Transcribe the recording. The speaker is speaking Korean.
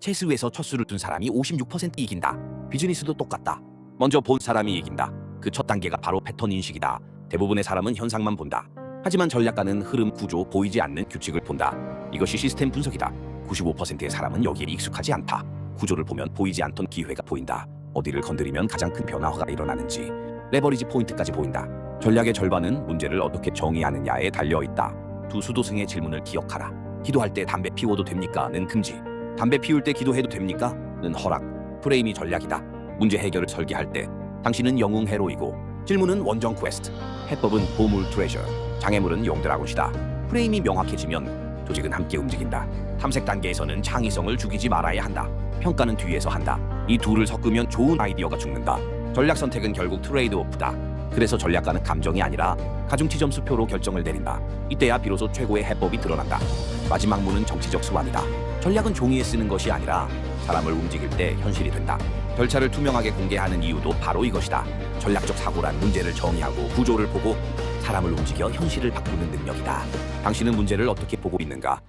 체스에서 첫 수를 둔 사람이 56% 이긴다. 비즈니스도 똑같다. 먼저 본 사람이 이긴다. 그 첫 단계가 바로 패턴 인식이다. 대부분의 사람은 현상만 본다. 하지만 전략가는 흐름, 구조, 보이지 않는 규칙을 본다. 이것이 시스템 분석이다. 95%의 사람은 여기에 익숙하지 않다. 구조를 보면 보이지 않던 기회가 보인다. 어디를 건드리면 가장 큰 변화가 일어나는지 레버리지 포인트까지 보인다. 전략의 절반은 문제를 어떻게 정의하느냐에 달려 있다. 두 수도승의 질문을 기억하라. 기도할 때 담배 피워도 됩니까?는 금지. 담배 피울 때 기도해도 됩니까? 는 허락. 프레임이 전략이다. 문제 해결을 설계할 때 당신은 영웅 헤로이고 질문은 원정 퀘스트. 해법은 보물 트레저. 장애물은 용드라곤이다. 프레임이 명확해지면 조직은 함께 움직인다. 탐색 단계에서는 창의성을 죽이지 말아야 한다. 평가는 뒤에서 한다. 이 둘을 섞으면 좋은 아이디어가 죽는다. 전략 선택은 결국 트레이드 오프다. 그래서 전략가는 감정이 아니라 가중치 점수표로 결정을 내린다. 이때야 비로소 최고의 해법이 드러난다. 마지막 문은 정치적 수완이다. 전략은 종이에 쓰는 것이 아니라 사람을 움직일 때 현실이 된다. 절차를 투명하게 공개하는 이유도 바로 이것이다. 전략적 사고란 문제를 정의하고 구조를 보고 사람을 움직여 현실을 바꾸는 능력이다. 당신은 문제를 어떻게 보고 있는가?